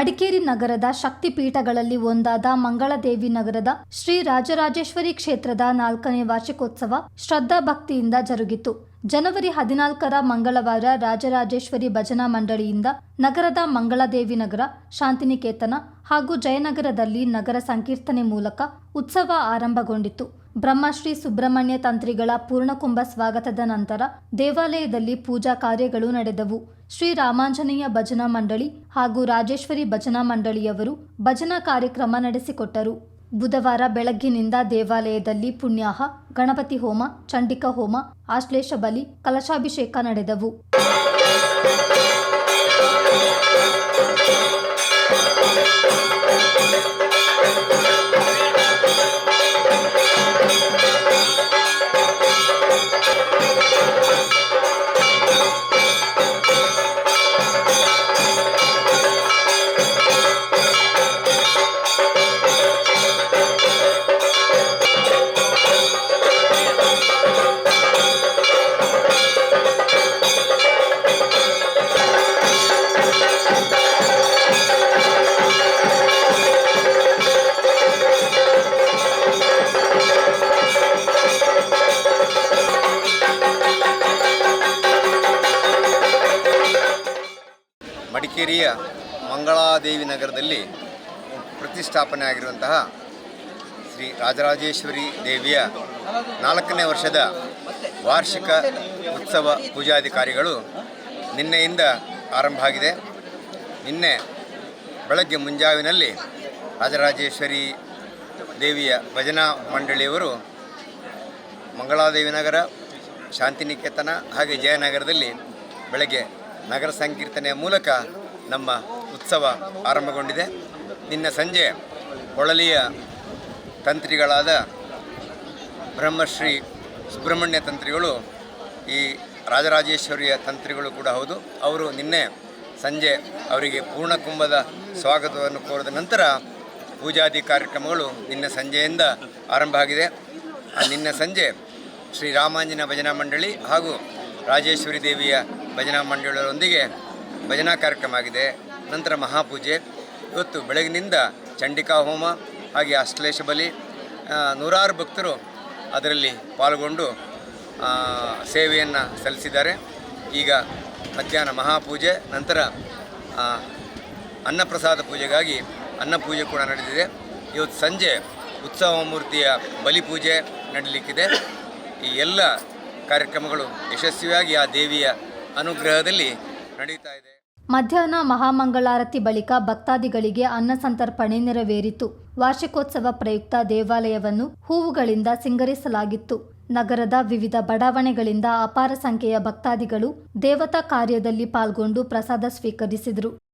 ಮಡಿಕೇರಿ ನಗರದ ಶಕ್ತಿಪೀಠಗಳಲ್ಲಿ ಒಂದಾದ ಮಂಗಳದೇವಿ ನಗರದ ಶ್ರೀ ರಾಜರಾಜೇಶ್ವರಿ ಕ್ಷೇತ್ರದ ನಾಲ್ಕನೇ ವಾರ್ಷಿಕೋತ್ಸವ ಶ್ರದ್ಧಾ ಭಕ್ತಿಯಿಂದ ಜರುಗಿತು. ಜನವರಿ ಹದಿನಾಲ್ಕರ ಮಂಗಳವಾರ ರಾಜರಾಜೇಶ್ವರಿ ಭಜನಾ ಮಂಡಳಿಯಿಂದ ನಗರದ ಮಂಗಳದೇವಿ ನಗರ, ಶಾಂತಿನಿಕೇತನ ಹಾಗೂ ಜಯನಗರದಲ್ಲಿ ನಗರ ಸಂಕೀರ್ತನೆ ಮೂಲಕ ಉತ್ಸವ ಆರಂಭಗೊಂಡಿತು. ಬ್ರಹ್ಮಶ್ರೀ ಸುಬ್ರಹ್ಮಣ್ಯ ತಂತ್ರಿಗಳ ಪೂರ್ಣಕುಂಭ ಸ್ವಾಗತದ ನಂತರ ದೇವಾಲಯದಲ್ಲಿ ಪೂಜಾ ಕಾರ್ಯಗಳು ನಡೆದವು. ಶ್ರೀ ರಾಮಾಂಜನೇಯ ಭಜನಾ ಮಂಡಳಿ ಹಾಗೂ ರಾಜೇಶ್ವರಿ ಭಜನಾ ಮಂಡಳಿಯವರು ಭಜನಾ ಕಾರ್ಯಕ್ರಮ ನಡೆಸಿಕೊಟ್ಟರು. ಬುಧವಾರ ಬೆಳಗ್ಗಿನಿಂದ ದೇವಾಲಯದಲ್ಲಿ ಪುಣ್ಯಾಹ, ಗಣಪತಿ ಹೋಮ, ಚಂಡಿಕಾ ಹೋಮ, ಆಶ್ಲೇಷ ಬಲಿ, ಕಲಶಾಭಿಷೇಕ ನಡೆದವು. ಮಡಿಕೇರಿಯ ಮಂಗಳಾದೇವಿ ನಗರದಲ್ಲಿ ಪ್ರತಿಷ್ಠಾಪನೆ ಆಗಿರುವಂತಹ ಶ್ರೀ ರಾಜರಾಜೇಶ್ವರಿ ದೇವಿಯ ನಾಲ್ಕನೇ ವರ್ಷದ ವಾರ್ಷಿಕ ಉತ್ಸವ ಪೂಜಾಧಿಕಾರಿಗಳು ನಿನ್ನೆಯಿಂದ ಆರಂಭ ಆಗಿದೆ. ನಿನ್ನೆ ಬೆಳಗ್ಗೆ ಮುಂಜಾವಿನಲ್ಲಿ ರಾಜರಾಜೇಶ್ವರಿ ದೇವಿಯ ಭಜನಾ ಮಂಡಳಿಯವರು ಮಂಗಳಾದೇವಿ ನಗರ, ಶಾಂತಿನಿಕೇತನ ಹಾಗೆ ಜಯನಗರದಲ್ಲಿ ಬೆಳಗ್ಗೆ ನಗರ ಸಂಕೀರ್ತನೆಯ ಮೂಲಕ ನಮ್ಮ ಉತ್ಸವ ಆರಂಭಗೊಂಡಿದೆ. ನಿನ್ನ ಸಂಜೆ ಹೊಳಲಿಯ ತಂತ್ರಿಗಳಾದ ಬ್ರಹ್ಮಶ್ರೀ ಸುಬ್ರಹ್ಮಣ್ಯ ತಂತ್ರಿಗಳು, ಈ ರಾಜರಾಜೇಶ್ವರಿಯ ತಂತ್ರಿಗಳು ಕೂಡ ಹೌದು. ಅವರು ನಿನ್ನೆ ಸಂಜೆ ಅವರಿಗೆ ಪೂರ್ಣಕುಂಭದ ಸ್ವಾಗತವನ್ನು ಕೋರಿದ ನಂತರ ಪೂಜಾದಿ ಕಾರ್ಯಕ್ರಮಗಳು ನಿನ್ನೆ ಸಂಜೆಯಿಂದ ಆರಂಭ ಆಗಿದೆ. ನಿನ್ನೆ ಸಂಜೆ ಶ್ರೀ ರಾಮಾಂಜನ ಭಜನಾ ಮಂಡಳಿ ಹಾಗೂ ರಾಜೇಶ್ವರಿ ದೇವಿಯ ಭಜನಾ ಮಂಡಳಿಯರೊಂದಿಗೆ ಭಜನಾ ಕಾರ್ಯಕ್ರಮ ಆಗಿದೆ. ನಂತರ ಮಹಾಪೂಜೆ, ಇವತ್ತು ಬೆಳಗಿನಿಂದ ಚಂಡಿಕಾ ಹೋಮ, ಹಾಗೆ ಅಶ್ಲೇಷ ಬಲಿ ನೂರಾರು ಭಕ್ತರು ಅದರಲ್ಲಿ ಪಾಲ್ಗೊಂಡು ಸೇವೆಯನ್ನು ಸಲ್ಲಿಸಿದ್ದಾರೆ. ಈಗ ಮಧ್ಯಾಹ್ನ ಮಹಾಪೂಜೆ, ನಂತರ ಅನ್ನಪ್ರಸಾದ ಪೂಜೆಗಾಗಿ ಅನ್ನಪೂಜೆ ಕೂಡ ನಡೆದಿದೆ. ಇವತ್ತು ಸಂಜೆ ಉತ್ಸವ ಮೂರ್ತಿಯ ಬಲಿ ಪೂಜೆ ನಡೀಲಿಕ್ಕಿದೆ. ಈ ಎಲ್ಲ ಕಾರ್ಯಕ್ರಮಗಳು ಯಶಸ್ವಿಯಾಗಿ ಆ ದೇವಿಯ ಅನುಗ್ರಹದಲ್ಲಿ ನಡೀತಾ ಇದೆ. ಮಧ್ಯಾಹ್ನ ಮಹಾಮಂಗಳಾರತಿ ಬಳಿಕ ಭಕ್ತಾದಿಗಳಿಗೆ ಅನ್ನ ಸಂತರ್ಪಣೆ ನೆರವೇರಿತು. ವಾರ್ಷಿಕೋತ್ಸವ ಪ್ರಯುಕ್ತ ದೇವಾಲಯವನ್ನು ಹೂವುಗಳಿಂದ ಸಿಂಗರಿಸಲಾಗಿತ್ತು. ನಗರದ ವಿವಿಧ ಬಡಾವಣೆಗಳಿಂದ ಅಪಾರ ಸಂಖ್ಯೆಯ ಭಕ್ತಾದಿಗಳು ದೇವತಾ ಕಾರ್ಯದಲ್ಲಿ ಪಾಲ್ಗೊಂಡು ಪ್ರಸಾದ ಸ್ವೀಕರಿಸಿದರು.